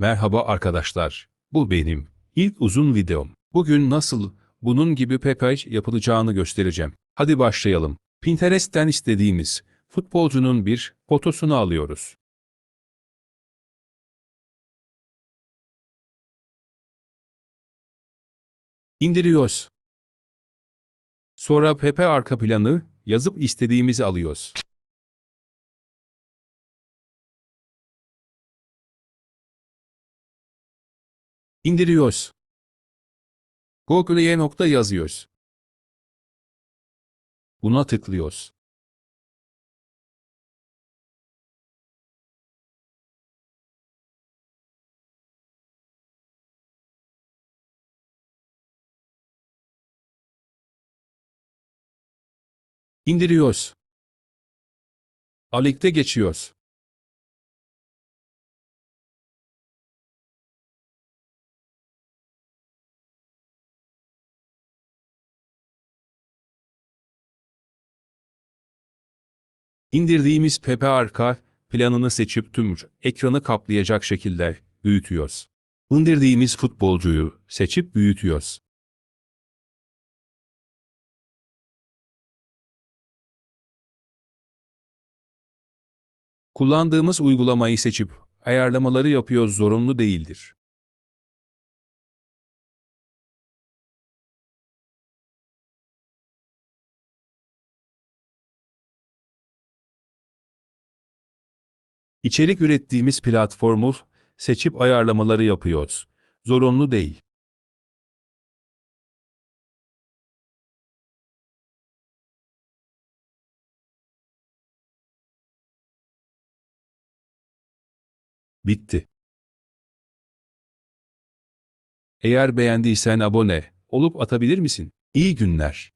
Merhaba arkadaşlar. Bu benim ilk uzun videom. Bugün nasıl bunun gibi pepaj yapılacağını göstereceğim. Hadi başlayalım. Pinterest'ten istediğimiz futbolcunun bir fotosunu alıyoruz. İndiriyoruz. Sonra Pepe arka planı yazıp istediğimizi alıyoruz. İndiriyoruz. Google'ye nokta yazıyoruz. Buna tıklıyoruz. İndiriyoruz. Alik'te geçiyoruz. İndirdiğimiz Pepe arka planını seçip tüm ekranı kaplayacak şekilde büyütüyoruz. İndirdiğimiz futbolcuyu seçip büyütüyoruz. Kullandığımız uygulamayı seçip ayarlamaları yapıyoruz zorunlu değildir. İçerik ürettiğimiz platformu seçip ayarlamaları yapıyoruz. Zorunlu değil. Bitti. Eğer beğendiysen abone olup atabilir misin? İyi günler.